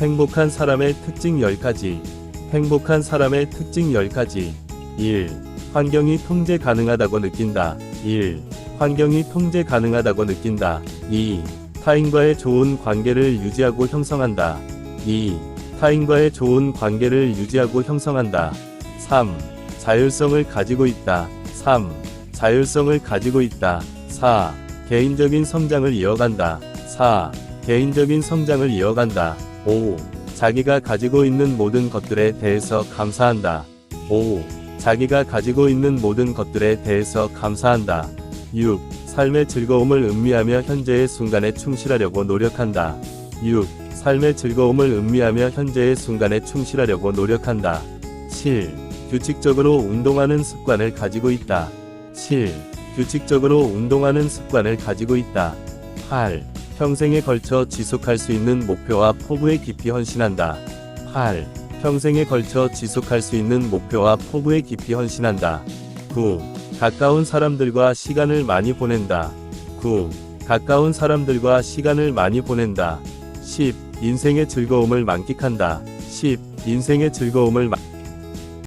행복한 사람의 특징 10가지. 행복한 사람의 특징 10가지. 1. 환경이 통제 가능하다고 느낀다. 1. 환경이 통제 가능하다고 느낀다. 2. 타인과의 좋은 관계를 유지하고 형성한다. 2. 타인과의 좋은 관계를 유지하고 형성한다. 3. 자율성을 가지고 있다. 3. 자율성을 가지고 있다. 4. 개인적인 성장을 이어간다. 4. 개인적인 성장을 이어간다. 5. 자기가 가지고 있는 모든 것들에 대해서 감사한다. 5. 자기가 가지고 있는 모든 것들에 대해서 감사한다. 6. 삶의 즐거움을 음미하며 현재의 순간에 충실하려고 노력한다. 6. 삶의 즐거움을 음미하며 현재의 순간에 충실하려고 노력한다. 7. 규칙적으로 운동하는 습관을 가지고 있다. 7. 규칙적으로 운동하는 습관을 가지고 있다. 8. 평생에 걸쳐 지속할 수 있는 목표와 포부에 깊이 헌신한다. 8. 평생에 걸쳐 지속할 수 있는 목표와 포부에 깊이 헌신한다. 9. 가까운 사람들과 시간을 많이 보낸다. 9. 가까운 사람들과 시간을 많이 보낸다. 10. 인생의 즐거움을 만끽한다. 10. 인생의 즐거움을 만